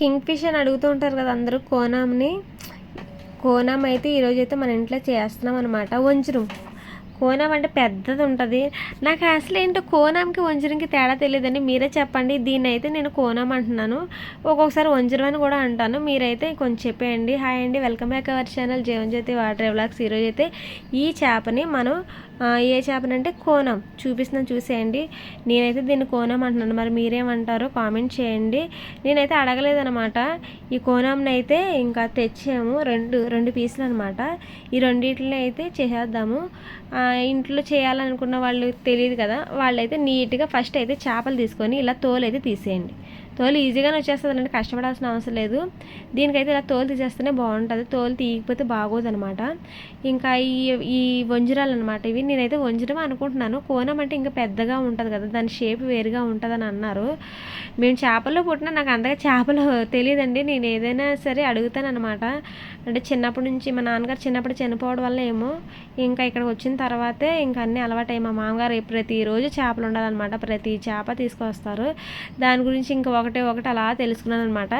King fish అని అడుగుతూ ఉంటారు కదా అందరూ కోనాంని. కోనం అయితే ఈరోజు అయితే మన ఇంట్లో చేస్తున్నాం అనమాట వంజరం. కోనం అంటే పెద్దది ఉంటుంది. నాకు అసలు ఏంటో కోనంకి వంజరంకి తేడా తెలియదండి. మీరే చెప్పండి. దీన్ని అయితే నేను కోనం అంటున్నాను. ఒక్కొక్కసారి వంజరం అని కూడా అంటాను. మీరైతే కొంచెం చెప్పేయండి. హాయ్ అండి. Welcome back our channel. Jeevan Jyothi water vlogs. ఈరోజు అయితే ఈ చేపని మనం ఏ చేపనంటే కోనం చూపిస్తున్నాను చూసేయండి. నేనైతే దీన్ని కోనం అంటున్నాను. మరి మీరేమంటారో కామెంట్ చేయండి. నేనైతే అడగలేదనమాట ఈ కోనంని అయితే ఇంకా తెచ్చాము. రెండు రెండు పీసులు అనమాట ఈ రెండింటిని అయితే చేసేద్దాము. ఇంట్లో చేయాలనుకున్న వాళ్ళు తెలియదు కదా. వాళ్ళైతే నీట్గా ఫస్ట్ అయితే చేపలు తీసుకొని ఇలా తోలు అయితే తీసేయండి. తోలు ఈజీగానే వచ్చేస్తుంది అంటే కష్టపడాల్సిన అవసరం లేదు. దీనికైతే ఇలా తోలు తీసేస్తేనే బాగుంటుంది. తోలు తీయకపోతే బాగోదనమాట. ఇంకా ఈ ఈ వంజరాలు అనమాట ఇవి. నేనైతే వంజరం అనుకుంటున్నాను. కోనం అంటే ఇంకా పెద్దగా ఉంటుంది కదా దాని షేప్ వేరుగా ఉంటుందని అన్నారు. మేము చేపల్లో పుట్టిన నాకు అంతగా చేపలు తెలియదండి. నేను ఏదైనా సరే అడుగుతాను అనమాట అంటే చిన్నప్పటి నుంచి మా నాన్నగారు చిన్నప్పుడు చనిపోవడం వల్ల ఏమో ఇంకా ఇక్కడికి వచ్చిన తర్వాతే ఇంకా అన్నీ అలవాటయ్యాయి. మా మామగారు ప్రతిరోజు చేపలు ఉండాలన్నమాట. ప్రతి చేప తీసుకొస్తారు. దాని గురించి ఇంకా ఒక ఒకటి ఒకటి అలా తెలుసుకున్నాను అనమాట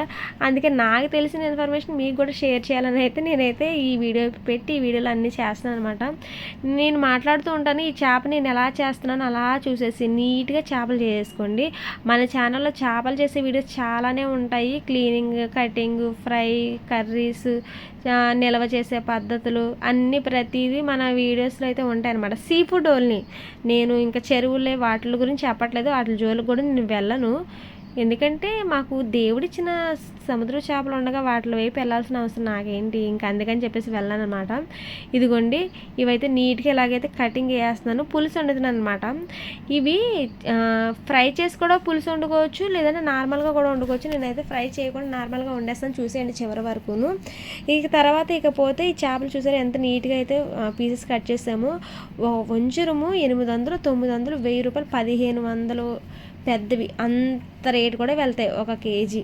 అందుకే నాకు తెలిసిన ఇన్ఫర్మేషన్ మీకు కూడా షేర్ చేయాలని అయితే నేనైతే ఈ వీడియో పెట్టి ఈ వీడియోలు అన్నీ చేస్తున్నాను అనమాట నేను మాట్లాడుతూ ఉంటాను ఈ చేప నేను ఎలా చేస్తున్నాను అలా చూసేసి నీట్గా చేపలు చేసుకోండి. మన ఛానల్లో చేపలు చేసే వీడియోస్ చాలానే ఉంటాయి. క్లీనింగ్ కటింగ్ ఫ్రై కర్రీస్ నిల్వ చేసే పద్ధతులు అన్నీ ప్రతిదీ మన వీడియోస్లో అయితే ఉంటాయి అనమాట సీ ఫుడ్ ఓన్లీ. నేను ఇంకా చెరువులే వాటి గురించి చెప్పట్లేదు. వాటి జోలికి కూడా నేను వెళ్ళను. ఎందుకంటే మాకు దేవుడిచ్చిన సముద్ర చేపలు ఉండగా వాటి వైపు వెళ్ళాల్సిన అవసరం నాకేంటి? ఇంకా అందుకని చెప్పేసి వెళ్ళాను అనమాట ఇదిగోండి ఇవైతే నీట్గా ఎలాగైతే కటింగ్ వేస్తున్నాను పులుసు వండుతున్నాను అనమాట ఇవి ఫ్రై చేసి కూడా పులుసు వండుకోవచ్చు లేదంటే నార్మల్గా కూడా వండుకోవచ్చు. నేనైతే ఫ్రై చేయకుండా నార్మల్గా వండేస్తాను చూసేయండి చివరి వరకును. ఇక తర్వాత ఇకపోతే ఈ చేపలు చూసారు ఎంత నీట్గా అయితే పీసెస్ కట్ చేసాము. ఓ- వంజరము ఎనిమిది వందలు తొమ్మిది వందలు వెయ్యి రూపాయలు పదిహేను వందలు పెద్దవి. అంత రేటు కూడా వెళ్తాయి ఒక కేజీ.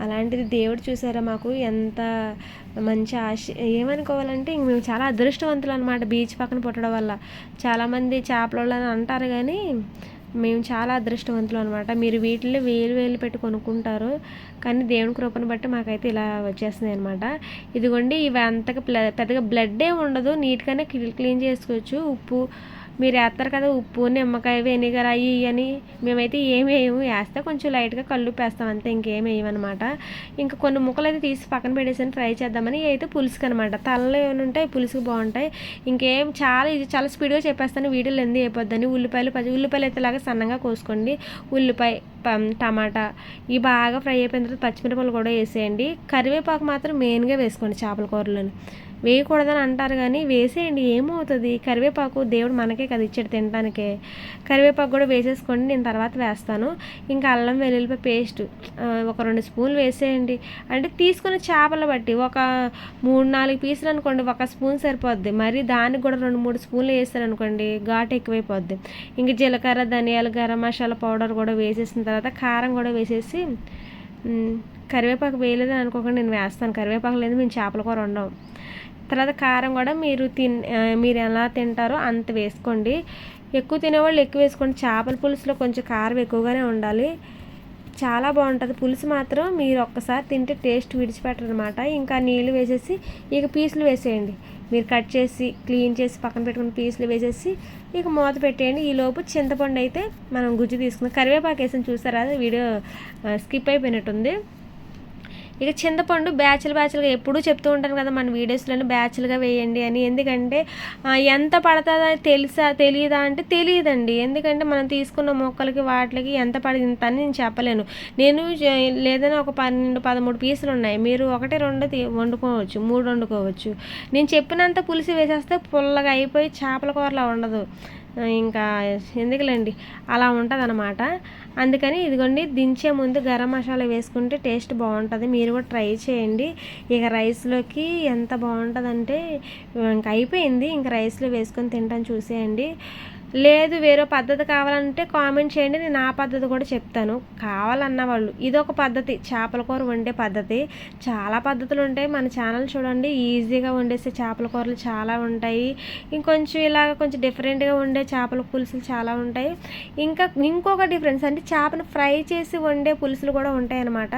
అలాంటిది దేవుడు చూసారా మాకు? ఎంత మంచి ఆశ ఏమనుకోవాలంటే ఇంక మేము చాలా అదృష్టవంతులు అనమాట బీచ్ పక్కన పుట్టడం వల్ల. చాలామంది చేపల అని అంటారు కానీ మేము చాలా అదృష్టవంతులు అనమాట మీరు వీటిలో వేలు వేలు పెట్టి కొనుక్కుంటారు కానీ దేవుని కృపను బట్టి మాకైతే ఇలా వచ్చేస్తుంది అనమాట ఇదిగోండి ఇవి అంతగా ప్ల- పెద్దగా బ్లడ్ ఏ ఉండదు నీట్గానే క్లీన్ చేసుకోవచ్చు. ఉప్పు మీరు వేస్తారు కదా ఉప్పు నిమ్మకాయ వెనిగర్ అవి అని. మేమైతే ఏమి వేయము. వేస్తే కొంచెం లైట్గా కళ్ళు పేస్తాం అంతే ఇంకేం వేయమన్నమాట ఇంకా కొన్ని ముక్కలు అయితే తీసి పక్కన పెట్టేసాను ఫ్రై చేద్దామని. అయితే పులుసుకి అనమాట. తలలో ఏమైనా ఉంటాయి పులుసుకి బాగుంటాయి. ఇంకేం చాలా ఇది చాలా స్పీడ్గా చెప్పేస్తాను. వీడియోలు ఎందు అయిపోద్దని. ఉల్లిపాయలు పచ్చి ఉల్లిపాయలు అయితే లాగా సన్నగా కోసుకోండి. ఉల్లిపాయ టమాటా ఇవి బాగా ఫ్రై అయిపోయిన తర్వాత పచ్చిమిరపకాయలు కూడా వేసేయండి. కరివేపాకు మాత్రం మెయిన్గా వేసుకోండి చేపల కూరలోని. వేయకూడదని అంటారు కానీ వేసేయండి ఏమవుతుంది? కరివేపాకు దేవుడు మనకే కదా ఇచ్చాడు తినడానికే కరివేపాకు కూడా వేసేసుకోండి నేను తర్వాత వేస్తాను. ఇంకా అల్లం వెల్లుల్లిపాయ పేస్ట్ ఒక రెండు స్పూన్లు వేసేయండి. అంటే తీసుకున్న చేపలు బట్టి ఒక మూడు నాలుగు పీసులు అనుకోండి ఒక స్పూన్ సరిపోద్ది. మరి దానికి కూడా రెండు మూడు స్పూన్లు వేస్తారనుకోండి ఘాటు ఎక్కువైపోద్ది. ఇంక జీలకర్ర ధనియాలు గరం మసాలా పౌడర్ కూడా వేసేసిన తర్వాత కారం కూడా వేసేసి కరివేపాకు వేయలేదని అనుకోకుండా నేను వేస్తాను. కరివేపాకు లేదు మేము చేపల కూర వండం తర్వాత కారం కూడా మీరు తిన్ మీరు ఎలా తింటారో అంత వేసుకోండి. ఎక్కువ తినేవాళ్ళు ఎక్కువ వేసుకోండి. చేపల పులుసులో కొంచెం కారం ఎక్కువగానే ఉండాలి. చాలా బాగుంటుంది. పులుసు మాత్రం మీరు ఒక్కసారి తింటే టేస్ట్ విడిచిపెట్టరనమాట ఇంకా నీళ్ళు వేసేసి ఇక పీసులు వేసేయండి. మీరు కట్ చేసి క్లీన్ చేసి పక్కన పెట్టుకున్న పీసులు వేసేసి ఇక మూత పెట్టేయండి. ఈ లోపు చింతపండు అయితే మనం గుజ్జు తీసుకున్నాం. కరివేపాకు వేసి. చూసారా? వీడియో స్కిప్ అయిపోయినట్టుంది. ఇక చింతపండు బ్యాచ్లు బ్యాచ్లుగా ఎప్పుడూ చెప్తూ ఉంటాను కదా మన వీడియోస్లోనే బ్యాచ్లుగా వేయండి అని. ఎందుకంటే ఎంత పడుతుందో తెలుసా తెలియదా అంటే తెలియదండి ఎందుకంటే మనం తీసుకున్న మొక్కలకి వాటికి ఎంత పడింది అని నేను చెప్పలేను. నేను లేదని ఒక పన్నెండు పదమూడు పీసులు ఉన్నాయి. మీరు ఒకటి రెండు వండుకోవచ్చు మూడు వండుకోవచ్చు. నేను చెప్పినంత పులిసి వేసేస్తే పుల్లగా అయిపోయి చేపల కూరలా ఉండదు. ఇంకా ఎందుకులేండి? అలా ఉంటుంది అనమాట అందుకని ఇదిగోండి దించే ముందు గరం మసాలా వేసుకుంటే టేస్ట్ బాగుంటుంది. మీరు కూడా ట్రై చేయండి. ఇక రైస్లోకి ఎంత బాగుంటుందంటే ఇంక అయిపోయింది. ఇంక రైస్లో వేసుకొని తింటాను చూసేయండి. లేదు వేరే పద్ధతి కావాలంటే కామెంట్ చేయండి నేను ఆ పద్ధతి కూడా చెప్తాను. కావాలన్న వాళ్ళు ఇదొక పద్ధతి చేపల కూర వండే పద్ధతి. చాలా పద్ధతులు ఉంటాయి మన ఛానల్ చూడండి ఈజీగా వండేసే చేపల కూరలు చాలా ఉంటాయి. ఇంకొంచెం ఇలాగ కొంచెం డిఫరెంట్గా వండే చేపల పులుసులు చాలా ఉంటాయి. ఇంకా ఇంకొక డిఫరెన్స్ అంటే చేపను ఫ్రై చేసి వండే పులుసులు కూడా ఉంటాయి అన్నమాట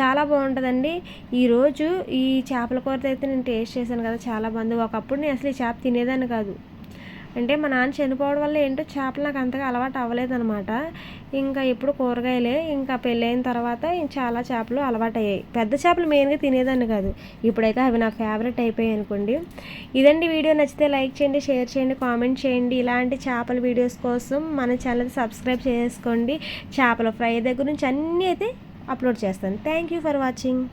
చాలా బాగుంటుందండి. ఈరోజు ఈ చేపల కూర అయితే నేను టేస్ట్ చేశాను కదా చాలా బాగుంది ఒకప్పుడు నేను అసలు ఈ చేప తినేదాన్ని కాదు. అంటే మా నాన్న చనిపోవడం వల్ల ఏంటో చేపలు నాకు అంతగా అలవాటు అవ్వలేదనమాట ఇంకా ఎప్పుడు కూరగాయలే ఇంకా పెళ్ళైన తర్వాత చాలా చేపలు అలవాటు అయ్యాయి పెద్ద చేపలు మెయిన్గా తినేదాన్ని కాదు. ఇప్పుడైతే అవి నా ఫేవరెట్ అయిపోయాయి అనుకోండి. ఇదండి వీడియో. నచ్చితే లైక్ చేయండి షేర్ చేయండి కామెంట్ చేయండి. ఇలాంటి చేపల వీడియోస్ కోసం మన ఛానల్ సబ్స్క్రైబ్ చేసుకోండి. చేపల ఫ్రై దగ్గర నుంచి అన్నీ అయితే అప్లోడ్ చేస్తాను. Thank you for watching